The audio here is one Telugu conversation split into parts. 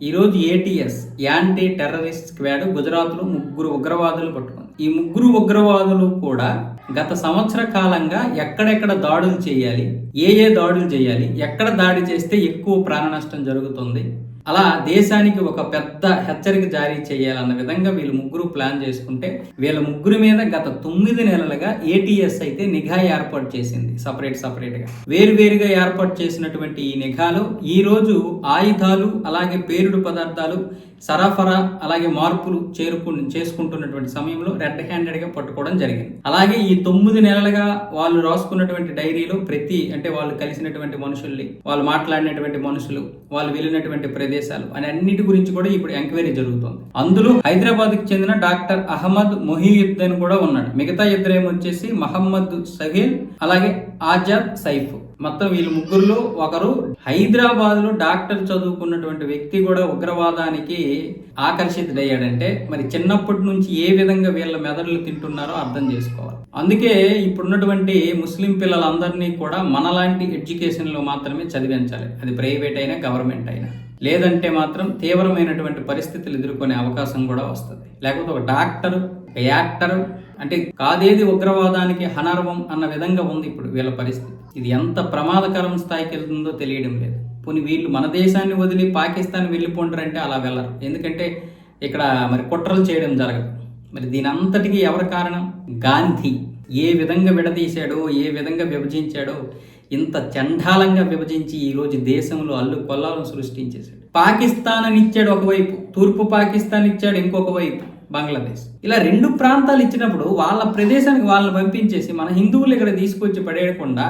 ఈరోజు ఏటీఎస్ యాంటీ టెర్రరిస్ట్ స్క్వాడ్ గుజరాత్లో ముగ్గురు ఉగ్రవాదులు పట్టుకుంది. ఈ ముగ్గురు ఉగ్రవాదులు కూడా గత సంవత్సర కాలంగా ఎక్కడెక్కడ దాడులు చేయాలి ఏ ఏ దాడులు చేయాలి ఎక్కడ దాడి చేస్తే ఎక్కువ ప్రాణ నష్టం జరుగుతుంది అలా దేశానికి ఒక పెద్ద హెచ్చరిక జారీ చేయాలన్న విధంగా వీళ్ళు ముగ్గురు ప్లాన్ చేసుకుంటే వీళ్ళ ముగ్గురు మీద గత తొమ్మిది నెలలుగా ఏటీఎస్ అయితే నిఘా ఏర్పాటు చేసింది సపరేట్ సపరేట్గా. వేరు వేరుగా ఏర్పాటు చేసినటువంటి ఈ నిఘాలో ఈ రోజు ఆయుధాలు అలాగే పేరుడు పదార్థాలు సరఫరా అలాగే మార్పులు చేరుకు చేసుకుంటున్నటువంటి సమయంలో రెడ్ హ్యాండెడ్గా పట్టుకోవడం జరిగింది. అలాగే ఈ తొమ్మిది నెలలుగా వాళ్ళు రాసుకున్నటువంటి డైరీలో ప్రతి అంటే వాళ్ళు కలిసినటువంటి మనుషుల్ని వాళ్ళు మాట్లాడినటువంటి మనుషులు వాళ్ళు వెళ్ళినటువంటి ప్రదేశాలు అని అన్నిటి గురించి కూడా ఇప్పుడు ఎంక్వైరీ జరుగుతుంది. అందులో హైదరాబాద్కి చెందిన డాక్టర్ అహ్మద్ మొహీయుద్దన్ కూడా ఉన్నాడు. మిగతా ఇద్దరేమొచ్చేసి మహమ్మద్ సహీల్ అలాగే ఆజాద్ సైఫ్. మొత్తం వీళ్ళు ముగ్గురులో ఒకరు. హైదరాబాద్లో డాక్టర్ చదువుకున్నటువంటి వ్యక్తి కూడా ఉగ్రవాదానికి ఆకర్షితుడయ్యాడంటే మరి చిన్నప్పటి నుంచి ఏ విధంగా వీళ్ళ మెదడులు తింటున్నారో అర్థం చేసుకోవాలి. అందుకే ఇప్పుడున్నటువంటి ముస్లిం పిల్లలందరినీ కూడా మనలాంటి ఎడ్యుకేషన్లో మాత్రమే చదివించాలి. అది ప్రైవేట్ అయినా గవర్నమెంట్ అయినా. లేదంటే మాత్రం తీవ్రమైనటువంటి పరిస్థితులు ఎదుర్కొనే అవకాశం కూడా వస్తుంది. లేకపోతే ఒక డాక్టర్ ఒక యాక్టర్ అంటే కాదేది ఉగ్రవాదానికి హనర్వం అన్న విధంగా ఉంది ఇప్పుడు వీళ్ళ పరిస్థితి. ఇది ఎంత ప్రమాదకరం స్థాయికి వెళ్తుందో తెలియడం లేదు. పోనీ వీళ్ళు మన దేశాన్ని వదిలి పాకిస్తాన్ వెళ్ళిపోంటారంటే అలా వెళ్ళరు. ఎందుకంటే ఇక్కడ మరి కుట్రలు చేయడం జరగదు. మరి దీని అంతటికీ ఎవరి కారణం? గాంధీ. ఏ విధంగా విడదీశాడో ఏ విధంగా విభజించాడో ఇంత చండాలంగా విభజించి ఈరోజు దేశంలో అల్లు కొల్లాలను సృష్టించేశాడు. పాకిస్తాన్ అని ఇచ్చాడు ఒకవైపు తూర్పు పాకిస్తాన్ ఇచ్చాడు ఇంకొక వైపు బంగ్లాదేశ్. ఇలా రెండు ప్రాంతాలు ఇచ్చినప్పుడు వాళ్ళ ప్రదేశానికి వాళ్ళని పంపించేసి మన హిందువులు ఇక్కడ తీసుకొచ్చి పడేయకుండా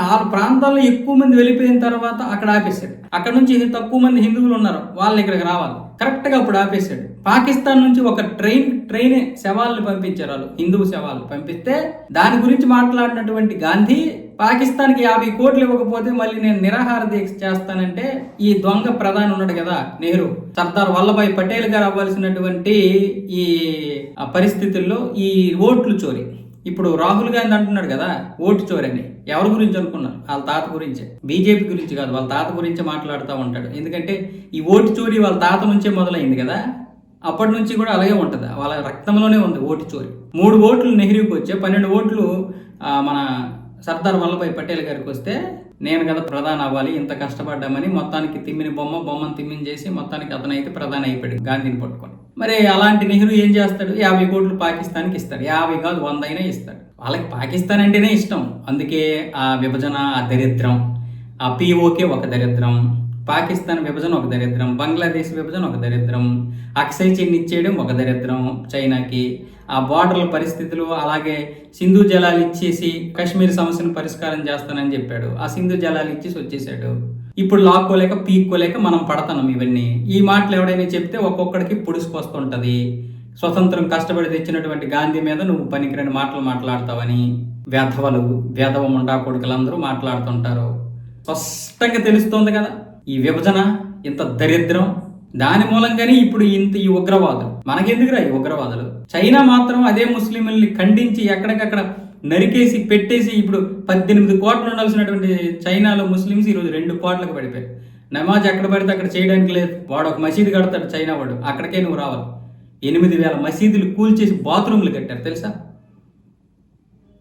ఆ ప్రాంతాల్లో ఎక్కువ మంది వెళ్ళిపోయిన తర్వాత అక్కడ ఆపేశాడు. అక్కడ నుంచి తక్కువ మంది హిందువులు ఉన్నారు వాళ్ళు ఇక్కడికి రావాలి. కరెక్ట్గా అప్పుడు ఆపేశాడు. పాకిస్తాన్ నుంచి ఒక ట్రైన్ ట్రైన్ శవాలను పంపించారు వాళ్ళు. హిందువు శవాలు పంపిస్తే దాని గురించి మాట్లాడినటువంటి గాంధీ పాకిస్తాన్కి యాభై కోట్లు ఇవ్వకపోతే మళ్ళీ నేను నిరాహార దీక్ష చేస్తానంటే ఈ దొంగ ప్రధాని ఉన్నాడు కదా నెహ్రూ. సర్దార్ వల్లభాయ్ పటేల్ గారు అవ్వాల్సినటువంటి ఈ పరిస్థితుల్లో ఈ ఓట్లు చోరీ. ఇప్పుడు రాహుల్ గాంధీ అంటున్నాడు కదా ఓటు చోరని అని ఎవరి గురించి అనుకున్నారు? వాళ్ళ తాత గురించే. బీజేపీ గురించి కాదు వాళ్ళ తాత గురించే మాట్లాడుతూ ఉంటాడు. ఎందుకంటే ఈ ఓటు చోరీ వాళ్ళ తాత నుంచే మొదలైంది కదా. అప్పటి నుంచి కూడా అలాగే ఉంటుంది. వాళ్ళ రక్తంలోనే ఉంది ఓటు చోరీ. మూడు ఓట్లు నెహ్రూకి వచ్చే పన్నెండు ఓట్లు మన సర్దార్ వల్లభాయ్ పటేల్ గారికి వస్తే నేను కదా ప్రధాన అవ్వాలి ఇంత కష్టపడ్డామని మొత్తానికి తిమ్మిని బొమ్మ బొమ్మను తిమ్మిని చేసి మొత్తానికి అతనైతే ప్రధాన అయిపోయాడు గాంధీని పట్టుకొని. మరి అలాంటి నెహ్రూ ఏం చేస్తాడు? యాభై కోట్లు పాకిస్తాన్కి ఇస్తాడు. యాభై కాదు వంద అయినా ఇస్తాడు. వాళ్ళకి పాకిస్తాన్ అంటేనే ఇష్టం. అందుకే ఆ విభజన ఆ దరిద్రం ఆ పిఓకే ఒక దరిద్రం పాకిస్తాన్ విభజన ఒక దరిద్రం బంగ్లాదేశ్ విభజన ఒక దరిద్రం అక్షయ్ చిన్ ఇచ్చేయడం ఒక దరిద్రం చైనాకి ఆ బార్డర్ల పరిస్థితులు అలాగే సింధు జలాలు ఇచ్చేసి కాశ్మీర్ సమస్యను పరిష్కారం చేస్తానని చెప్పాడు. ఆ సింధు జలాలు ఇచ్చేసి వచ్చేసాడు. ఇప్పుడు లాక్కోలేక పీక్కోలేక మనం పడతాం ఇవన్నీ. ఈ మాటలు ఎవడైనా చెప్తే ఒక్కొక్కడికి పుడుసుకొస్తుంటది స్వతంత్రం కష్టపడి తెచ్చినటువంటి గాంధీ మీద నువ్వు పనికిరని మాటలు మాట్లాడతావని వ్యధవలు వ్యధవ ముండా కొడుకులందరూ మాట్లాడుతుంటారు. స్పష్టంగా తెలుస్తోంది కదా. ఈ విభజన ఇంత దరిద్రం. దాని మూలంగానే ఇప్పుడు ఇంత ఈ ఉగ్రవాదులు. మనకెందుకురా ఈ ఉగ్రవాదులు? చైనా మాత్రం అదే ముస్లింల్ని ఖండించి ఎక్కడికక్కడ నరికేసి పెట్టేసి ఇప్పుడు పద్దెనిమిది కోట్లు ఉండాల్సినటువంటి చైనాలో ముస్లిమ్స్ ఈరోజు రెండు కోట్లకు పడిపోయారు. నమాజ్ ఎక్కడ పడితే అక్కడ చేయడానికి లేదు. వాడు ఒక మసీదు కడతాడు చైనా వాడు. అక్కడికే నువ్వు రావాలి. ఎనిమిది వేల మసీదులు కూల్చేసి బాత్రూమ్లు కట్టారు తెలుసా?